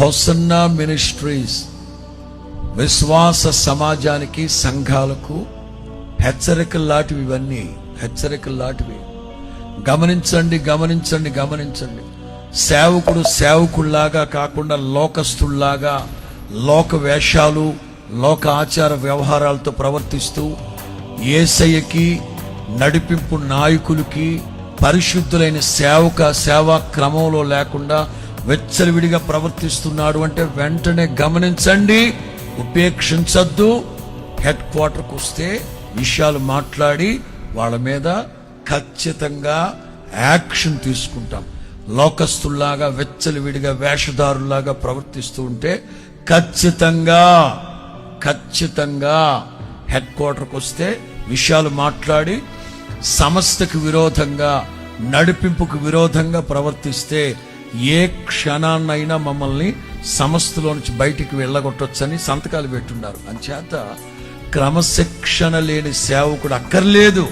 హొసన్నా ministries విశ్వాస సమాజానికి సంఘాలకు హెచ్చరికలు లాంటివి ఇవన్నీ హెచ్చరికలు లాంటివి. గమనించండి గమనించండి గమనించండి. సేవకుడు సేవకుల్లాగా కాకుండా లోకస్తుల్లాగా లోక వేషాలు లోక ఆచార వ్యవహారాలతో ప్రవర్తిస్తూ ఏసయ్యకి నడిపింపు నాయకులకి పరిశుద్ధులైన సేవక సేవా క్రమంలో లేకుండా వెచ్చలవిడిగా ప్రవర్తిస్తున్నాడు అంటే వెంటనే గమనించండి ఉపేక్షించద్దు. హెడ్ క్వార్టర్కి వస్తే విషయాలు మాట్లాడి వాళ్ళ మీద ఖచ్చితంగా యాక్షన్ తీసుకుంటాం. లోకస్తుల్లాగా వెచ్చలవిడిగా వేషధారుల్లాగా ప్రవర్తిస్తూ ఉంటే ఖచ్చితంగా ఖచ్చితంగా హెడ్ క్వార్టర్కి వస్తే విషయాలు మాట్లాడి సంస్థకు విరోధంగా నడిపింపుకు విరోధంగా ప్రవర్తిస్తే ఏ క్షణాన్నైనా మమ్మల్ని సంస్థలో నుంచి బయటికి వెళ్ళగొట్టొచ్చని సంతకాలు పెట్టున్నారు. అంచేత క్రమశిక్షణ లేని సేవకుడు అక్కర్లేదు.